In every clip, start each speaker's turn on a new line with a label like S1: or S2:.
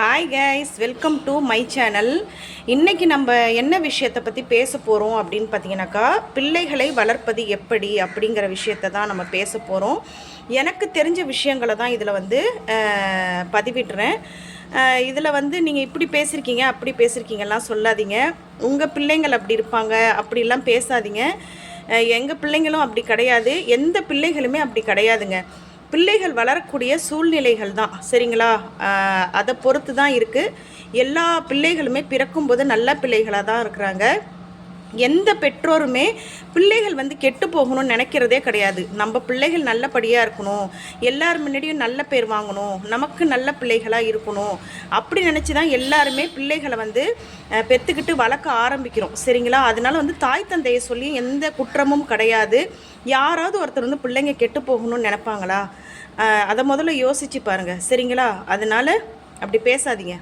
S1: Hi guys welcome to my channel இன்றைக்கி நம்ம என்ன விஷயத்தை பற்றி பேச போகிறோம் அப்படின்னு பார்த்தீங்கன்னாக்கா பிள்ளைகளை வளர்ப்பது எப்படி அப்படிங்கிற விஷயத்தை தான் நம்ம பேச போகிறோம் எனக்கு தெரிஞ்ச விஷயங்களை தான் இதில் வந்து பதிவிடுறேன். இதில் வந்து நீங்கள் இப்படி பேசியிருக்கீங்க அப்படி பேசியிருக்கீங்கலாம் சொல்லாதீங்க. உங்கள் பிள்ளைங்கள் அப்படி இருப்பாங்க அப்படிலாம் பேசாதீங்க. எங்கள் பிள்ளைங்களும் அப்படி கிடையாது. எந்த பிள்ளைகளுமே அப்படி கிடையாதுங்க. பிள்ளைகள் வளரக்கூடிய சூழ்நிலைகள் தான். சரிங்களா? அதை பொறுத்து தான் இருக்குது எல்லா பிள்ளைகளுமே பிறக்கும்போது நல்ல பிள்ளைகளாக தான் இருக்கிறாங்க. எந்த பெற்றோருமே பிள்ளைகள் வந்து கெட்டு போகணும்னு நினைக்கிறதே கிடையாது. நம்ம பிள்ளைகள் நல்லபடியாக இருக்கணும். எல்லார் முன்னாடியும் நல்ல பேர் வாங்கணும். நமக்கு நல்ல பிள்ளைகளாக இருக்கணும். அப்படி நினச்சி தான் எல்லாருமே பிள்ளைகளை வந்து பெற்றுக்கிட்டு வளர்க்க ஆரம்பிக்கிறோம். சரிங்களா? அதனால வந்து தாய் தந்தையை சொல்லி எந்த குற்றமும் கிடையாது. யாராவது ஒருத்தர் வந்து பிள்ளைங்க கெட்டு போகணும்னு நினைப்பாங்களா? அதை முதல்ல யோசிச்சு பாருங்கள் சரிங்களா? அதனால அப்படி பேசாதீங்க.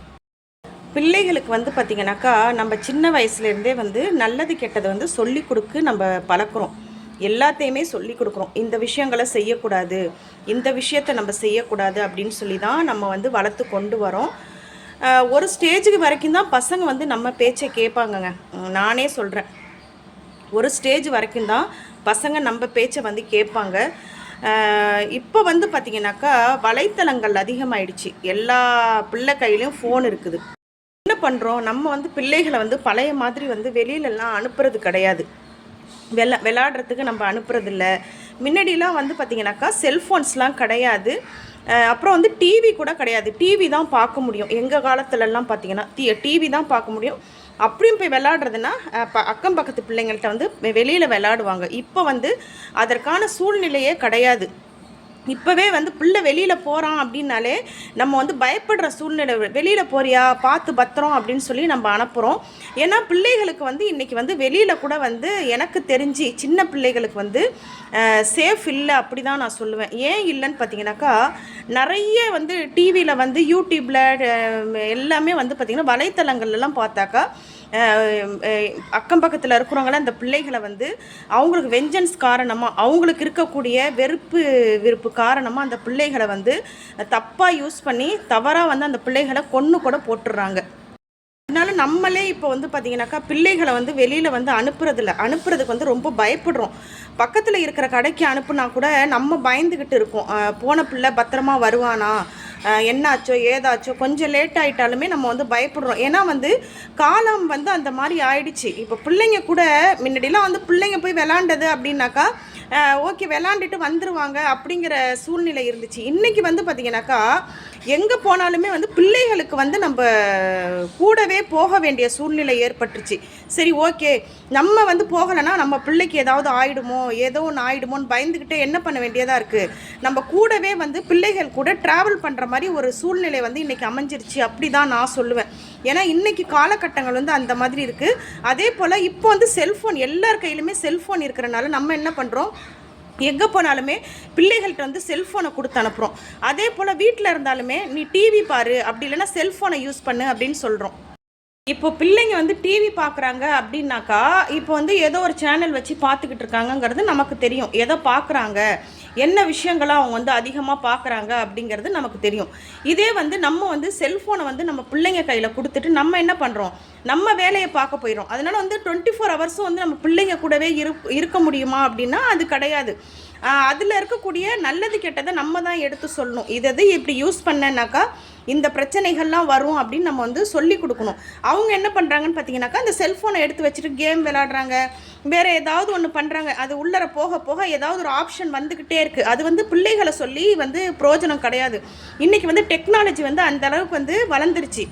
S1: பிள்ளைகளுக்கு வந்து பார்த்திங்கனாக்கா நம்ம சின்ன வயசுலேருந்தே வந்து நல்லது கெட்டதை வந்து சொல்லி கொடுக்கு நம்ம பழக்கிறோம். எல்லாத்தையுமே சொல்லி கொடுக்குறோம். இந்த விஷயங்களை செய்யக்கூடாது இந்த விஷயத்தை நம்ம செய்யக்கூடாது அப்படின்னு சொல்லி தான் நம்ம வந்து வளர்த்து கொண்டு வரோம். ஒரு ஸ்டேஜுக்கு வரைக்கும் தான் பசங்க வந்து நம்ம பேச்சை கேட்பாங்கங்க. நானே சொல்கிறேன் ஒரு ஸ்டேஜ் வரைக்கும் தான் பசங்க நம்ம பேச்சை வந்து கேட்பாங்க. இப்போ வந்து பார்த்திங்கனாக்கா வலைத்தளங்கள் அதிகமாகிடுச்சு எல்லா பிள்ளை கையிலையும் ஃபோன் இருக்குது. பண்ணுறோம் நம்ம வந்து பிள்ளைகளை வந்து பழைய மாதிரி வந்து வெளியிலலாம் அனுப்புறது கிடையாது. வெளா விளாடுறதுக்கு நம்ம அனுப்புறதில்ல. முன்னாடிலாம் வந்து பார்த்திங்கனாக்கா செல்ஃபோன்ஸ்லாம் கிடையாது. அப்புறம் வந்து டிவி கூட கிடையாது. டிவி தான் பார்க்க முடியும். எங்கள் காலத்துலலாம் பார்த்தீங்கன்னா டி டிவி தான் பார்க்க முடியும். அப்படியும் போய் விளாடுறதுன்னா அக்கம் பக்கத்து பிள்ளைங்கள்ட்ட வந்து வெளியில் விளாடுவாங்க. இப்போ வந்து அதற்கான சூழ்நிலையே கிடையாது. இப்போவே வந்து பிள்ளை வெளியில் போகிறான் அப்படின்னாலே நம்ம வந்து பயப்படுற சூழ்நிலை வெளியில் போறியா? பார்த்து பத்திரம் அப்படின்னு சொல்லி நம்ம அனுப்புகிறோம் ஏன்னா பிள்ளைகளுக்கு வந்து இன்றைக்கி வந்து வெளியில் கூட வந்து எனக்கு தெரிஞ்சு சின்ன பிள்ளைகளுக்கு வந்து சேஃப் இல்லை அப்படி தான் நான் சொல்லுவேன். ஏன் இல்லைன்னு பார்த்தீங்கன்னாக்கா நிறைய வந்து டிவியில் வந்து யூடியூப்பில் எல்லாமே வந்து பார்த்திங்கன்னா வலைத்தளங்கள்லாம் பார்த்தாக்கா அக்கம் பக்கத்தில் இருக்கிறவங்களாம் அந்த பிள்ளைகளை வந்து அவங்களுக்கு வெஞ்சன்ஸ் காரணமாக அவங்களுக்கு இருக்கக்கூடிய வெறுப்பு விருப்பு காரணமாக அந்த பிள்ளைகளை வந்து தப்பாக யூஸ் பண்ணி தவறாக வந்து அந்த பிள்ளைகளை கொன்று கூட போட்டுடுறாங்க அதனால நம்மளே இப்போ வந்து பார்த்தீங்கன்னாக்கா பிள்ளைகளை வந்து வெளியில் வந்து அனுப்புறதில்ல. அனுப்புறதுக்கு வந்து ரொம்ப பயப்படுறோம். பக்கத்தில் இருக்கிற கடைக்கு அனுப்புனா கூட நம்ம பயந்துக்கிட்டு இருக்கோம். போன பிள்ளை பத்திரமா வருவானா? என்னாச்சோ ஏதாச்சோ கொஞ்சம் லேட் ஆகிட்டாலுமே நம்ம வந்து பயப்படுறோம். ஏன்னா வந்து காலம் வந்து அந்த மாதிரி ஆயிடுச்சு. இப்போ பிள்ளைங்க கூட முன்னாடிலாம் வந்து பிள்ளைங்க போய் விளாண்டது அப்படின்னாக்கா ஓகே விளாண்டுட்டு வந்துருவாங்க அப்படிங்கிற சூழ்நிலை இருந்துச்சு. இன்றைக்கி வந்து பார்த்தீங்கன்னாக்கா எங்கே போனாலுமே வந்து பிள்ளைகளுக்கு வந்து நம்ம கூடவே போக வேண்டிய சூழ்நிலை ஏற்பட்டுருச்சு. சரி ஓகே நம்ம வந்து போகலைன்னா நம்ம பிள்ளைக்கு ஏதாவது ஆயிடுமோ ஏதோ ஒன்று ஆயிடுமோன்னு பயந்துக்கிட்டே என்ன பண்ண வேண்டியதாக இருக்குது நம்ம கூடவே வந்து பிள்ளைகள் கூட ட்ராவல் பண்ணுற மாதிரி ஒரு சூழ்நிலை வந்து இன்றைக்கி அமைஞ்சிருச்சு. அப்படி தான் நான் சொல்லுவேன். ஏன்னா இன்றைக்கி காலகட்டங்கள் வந்து அந்த மாதிரி இருக்குது அதே போல் இப்போ வந்து செல்ஃபோன் எல்லார் கையிலுமே செல்ஃபோன் இருக்கிறனால நம்ம என்ன பண்ணுறோம் எங்கே போனாலுமே பிள்ளைகள்கிட்ட வந்து செல்ஃபோனை கொடுத்து அனுப்புகிறோம் அதே போல் வீட்டில் இருந்தாலுமே நீ டிவி பாரு அப்படி இல்லைன்னா செல்ஃபோனை யூஸ் பண்ணு அப்படின்னு சொல்கிறோம் இப்போ பிள்ளைங்க வந்து டிவி பார்க்குறாங்க அப்படின்னாக்கா இப்போ வந்து ஏதோ ஒரு சேனல் வச்சு பார்த்துக்கிட்டு இருக்காங்கங்கிறது நமக்கு தெரியும். எதை பார்க்குறாங்க என்ன விஷயங்களை அவங்க வந்து அதிகமாக பார்க்குறாங்க அப்படிங்கிறது நமக்கு தெரியும். இதே வந்து நம்ம வந்து செல்ஃபோனை வந்து நம்ம பிள்ளைங்க கையில் கொடுத்துட்டு நம்ம என்ன பண்ணுறோம் நம்ம வேலையை பார்க்க போயிடும் அதனால வந்து டுவெண்ட்டி ஃபோர் ஹவர்ஸும் வந்து நம்ம பிள்ளைங்க கூடவே இரு இருக்க முடியுமா அப்படின்னா அது கிடையாது. அதில் இருக்கக்கூடிய நல்லது கெட்டதை நம்ம தான் எடுத்து சொல்லணும். இதை இது இப்படி யூஸ் பண்ணனாக்கா இந்த பிரச்சனைகள்லாம் வரும் அப்படின்னு நம்ம வந்து சொல்லி கொடுக்கணும். அவங்க என்ன பண்ணுறாங்கன்னு பார்த்தீங்கன்னாக்கா அந்த செல்ஃபோனை எடுத்து வச்சுட்டு கேம் விளாடுறாங்க வேறு ஏதாவது ஒன்று பண்ணுறாங்க அது உள்ளர போக போக ஏதாவது ஒரு ஆப்ஷன் வந்துக்கிட்டே இருக்குது அது வந்து பிள்ளைகளை சொல்லி வந்து பிரயோஜனம் கிடையாது. இன்றைக்கி வந்து டெக்னாலஜி வந்து அந்த அளவுக்கு வந்து வளர்ந்துருச்சு.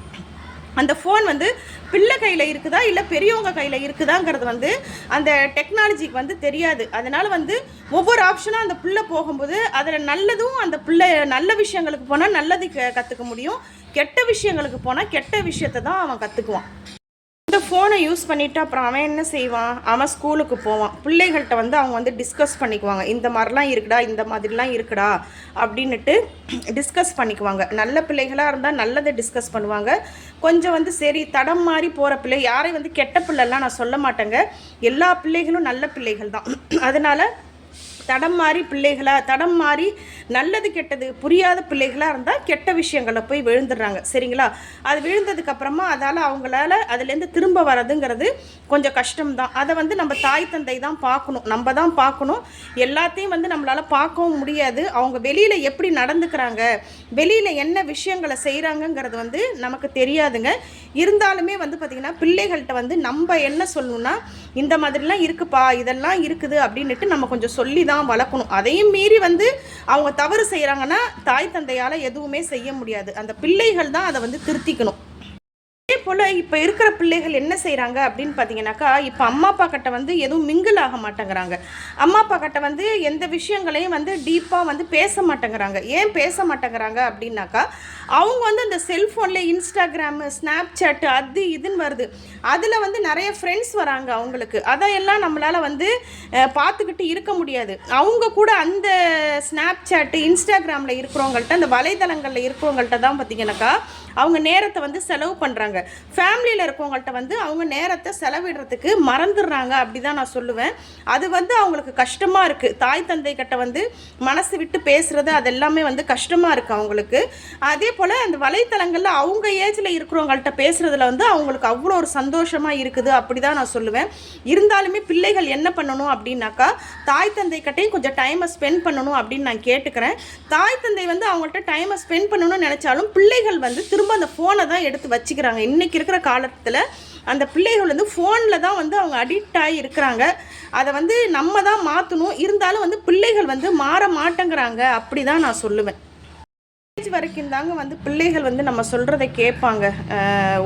S1: அந்த ஃபோன் வந்து பிள்ளை கையில் இருக்குதா இல்லை பெரியவங்க கையில் இருக்குதாங்கிறது வந்து அந்த டெக்னாலஜிக்கு வந்து தெரியாது. அதனால் வந்து ஒவ்வொரு ஆப்ஷனாக அந்த பிள்ளை போகும்போது அதில் நல்லதும் அந்த பிள்ளை நல்ல விஷயங்களுக்கு போனால் நல்லது க கற்றுக்க முடியும். கெட்ட விஷயங்களுக்கு போனால் கெட்ட விஷயத்தை தான் அவன் கற்றுக்குவான் இந்த ஃபோனை யூஸ் பண்ணிவிட்டு அப்புறம் அவன் என்ன செய்வான்? அவன் ஸ்கூலுக்கு போவான். பிள்ளைகள்கிட்ட வந்து அவங்க வந்து டிஸ்கஸ் பண்ணிக்குவாங்க. இந்த மாதிரிலாம் இருக்குடா இந்த மாதிரிலாம் இருக்குடா அப்படின்னுட்டு டிஸ்கஸ் பண்ணிக்குவாங்க. நல்ல பிள்ளைகளாக இருந்தால் நல்லதை டிஸ்கஸ் பண்ணுவாங்க. கொஞ்சம் வந்து சரி தடம் மாதிரி போகிற பிள்ளை யாரையும் வந்து கெட்ட பிள்ளைலாம் நான் சொல்ல மாட்டேங்க. எல்லா பிள்ளைகளும் நல்ல பிள்ளைகள் தான். அதனால் தடம் மாறி பிள்ளைகளாக தடம் மாறி நல்லது கெட்டது புரியாத பிள்ளைகளாக இருந்தால் கெட்ட விஷயங்களில் போய் விழுந்துடுறாங்க. சரிங்களா? அது விழுந்ததுக்கப்புறமா அதால் அவங்களால அதுலேருந்து திரும்ப வரதுங்கிறது கொஞ்சம் கஷ்டம்தான். அதை வந்து நம்ம தாய் தந்தை தான் பார்க்கணும் நம்ம தான் பார்க்கணும் எல்லாத்தையும் வந்து நம்மளால் பார்க்கவும் முடியாது. அவங்க வெளியில் எப்படி நடந்துக்கிறாங்க வெளியில் என்ன விஷயங்களை செய்கிறாங்கங்கிறது வந்து நமக்கு தெரியாதுங்க. இருந்தாலுமே வந்து பார்த்திங்கன்னா பிள்ளைகள்கிட்ட வந்து நம்ம என்ன சொல்லணும்னா இந்த மாதிரிலாம் இருக்குப்பா இதெல்லாம் இருக்குது அப்படின்னுட்டு நம்ம கொஞ்சம் சொல்லி தான் வளர்க்கணும். அதையும் மீறி வந்து அவங்க தவறு செய்கிறாங்கன்னா தாய் தந்தையால் எதுவுமே செய்ய முடியாது. அந்த பிள்ளைகள் தான் அதை வந்து திருத்திக்கணும். போல் இப்போ இருக்கிற பிள்ளைகள் என்ன செய்கிறாங்க அப்படின்னு பார்த்தீங்கன்னாக்கா இப்போ அம்மா அப்பா கிட்ட வந்து எதுவும் மிங்கிள் ஆக மாட்டேங்கிறாங்க. அம்மா அப்பா கிட்ட வந்து எந்த விஷயங்களையும் வந்து டீப்பாக வந்து பேச மாட்டேங்கிறாங்க. ஏன் பேச மாட்டேங்கிறாங்க அப்படின்னாக்கா அவங்க வந்து அந்த செல்ஃபோனில் இன்ஸ்டாகிராமு ஸ்னாப் சாட்டு அது இதுன்னு வருது. அதில் வந்து நிறைய ஃப்ரெண்ட்ஸ் வராங்க அவங்களுக்கு. அதையெல்லாம் நம்மளால் வந்து பார்த்துக்கிட்டு இருக்க முடியாது. அவங்க கூட அந்த ஸ்னாப் சாட்டு இன்ஸ்டாகிராமில் இருக்கிறவங்கள்ட்ட அந்த வலைதளங்களில் இருக்கிறவங்கள்ட்ட தான் பார்த்தீங்கன்னாக்கா அவங்க நேரத்தை வந்து செலவு பண்ணுறாங்க ஃபேமிலியில் இருக்கவங்கள்ட்ட வந்து அவங்க நேரத்தை செலவிடுறதுக்கு மறந்துடுறாங்க அப்படி தான் நான் சொல்லுவேன். அது வந்து அவங்களுக்கு கஷ்டமாக இருக்குது தாய் தந்தை கிட்ட வந்து மனசு விட்டு பேசுகிறது அது எல்லாமே வந்து கஷ்டமாக இருக்குது அவங்களுக்கு. அதே போல் அந்த வலைத்தளங்களில் அவங்க ஏஜில் இருக்கிறவங்கள்ட்ட பேசுகிறதுல வந்து அவங்களுக்கு அவ்வளோ ஒரு சந்தோஷமாக இருக்குது அப்படி தான் நான் சொல்லுவேன். இருந்தாலுமே பிள்ளைகள் என்ன பண்ணணும் அப்படின்னாக்கா தாய் தந்தை கிட்டையும் கொஞ்சம் டைமை ஸ்பெண்ட் பண்ணணும் அப்படின்னு நான் கேட்டுக்கிறேன். தாய் தந்தை வந்து அவங்கள்ட்ட டைமை ஸ்பெண்ட் பண்ணணும்னு நினச்சாலும் பிள்ளைகள் வந்து திரும்ப அந்த ஃபோனை தான் எடுத்து வச்சுக்கிறாங்க. இன்னைக்கு இன்றைக்கி இருக்கிற காலத்தில் அந்த பிள்ளைகள் வந்து ஃபோனில் தான் வந்து அவங்க அடிக்ட் ஆகி இருக்கிறாங்க. அதை வந்து நம்ம தான் மாற்றணும் இருந்தாலும் வந்து பிள்ளைகள் வந்து மாற மாட்டேங்கிறாங்க. அப்படி தான் நான் சொல்லுவேன். ஸ்டேஜ் வரைக்கும் தாங்க வந்து பிள்ளைகள் வந்து நம்ம சொல்கிறத கேட்பாங்க.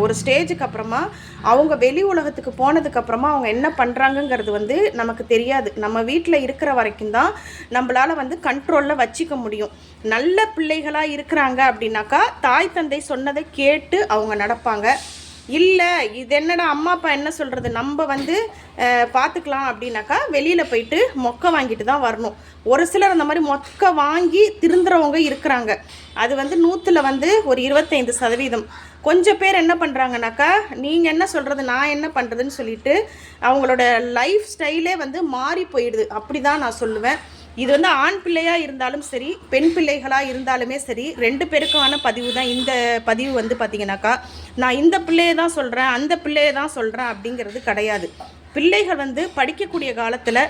S1: ஒரு ஸ்டேஜுக்கு அப்புறமா அவங்க வெளி உலகத்துக்கு போனதுக்கப்புறமா அவங்க என்ன பண்ணுறாங்கங்கிறது வந்து நமக்கு தெரியாது. நம்ம வீட்டில் இருக்கிற வரைக்கும் தான் நம்மளால் வந்து கண்ட்ரோலில் வச்சுக்க முடியும். நல்ல பிள்ளைகளாக இருக்கிறாங்க அப்படின்னாக்கா தாய் தந்தை சொன்னதை கேட்டு அவங்க நடப்பாங்க. இல்லை இது என்னடா அம்மா அப்பா என்ன சொல்கிறது நம்ம வந்து பார்த்துக்கலாம் அப்படின்னாக்கா வெளியில் போயிட்டு மொக்கை வாங்கிட்டு தான் வரணும். ஒரு சிலர் அந்த மாதிரி மொக்கை வாங்கி திருந்துறவங்க இருக்கிறாங்க. அது வந்து நூற்றில் வந்து ஒரு இருபத்தைந்து சதவீதம். கொஞ்சம் பேர் என்ன பண்ணுறாங்கனாக்கா நீங்கள் என்ன சொல்கிறது நான் என்ன பண்ணுறதுன்னு சொல்லிட்டு அவங்களோட லைஃப் ஸ்டைலே வந்து மாறி போயிடுது. அப்படி தான் நான் சொல்லுவேன். இது வந்து ஆண் பிள்ளையாக இருந்தாலும் சரி பெண் பிள்ளைகளாக இருந்தாலுமே சரி ரெண்டு பேருக்கான பதிவு தான். இந்த பதிவு வந்து பார்த்தீங்கன்னாக்கா நான் இந்த பிள்ளையை தான் சொல்கிறேன் அந்த பிள்ளையை தான் சொல்கிறேன் அப்படிங்கிறது கிடையாது. பிள்ளைகள் வந்து படிக்கக்கூடிய காலத்தில்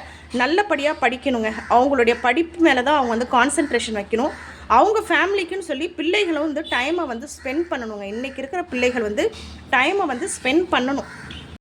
S1: நல்லபடியாக படிக்கணுங்க. அவங்களுடைய படிப்பு மேலே தான் அவங்க வந்து கான்சென்ட்ரேஷன் வைக்கணும். அவங்க ஃபேமிலிக்குன்னு சொல்லி பிள்ளைகளும் வந்து டைமை வந்து ஸ்பெண்ட் பண்ணணுங்க. இன்றைக்கி இருக்கிற பிள்ளைகள் வந்து டைமை வந்து ஸ்பெண்ட் பண்ணணும்.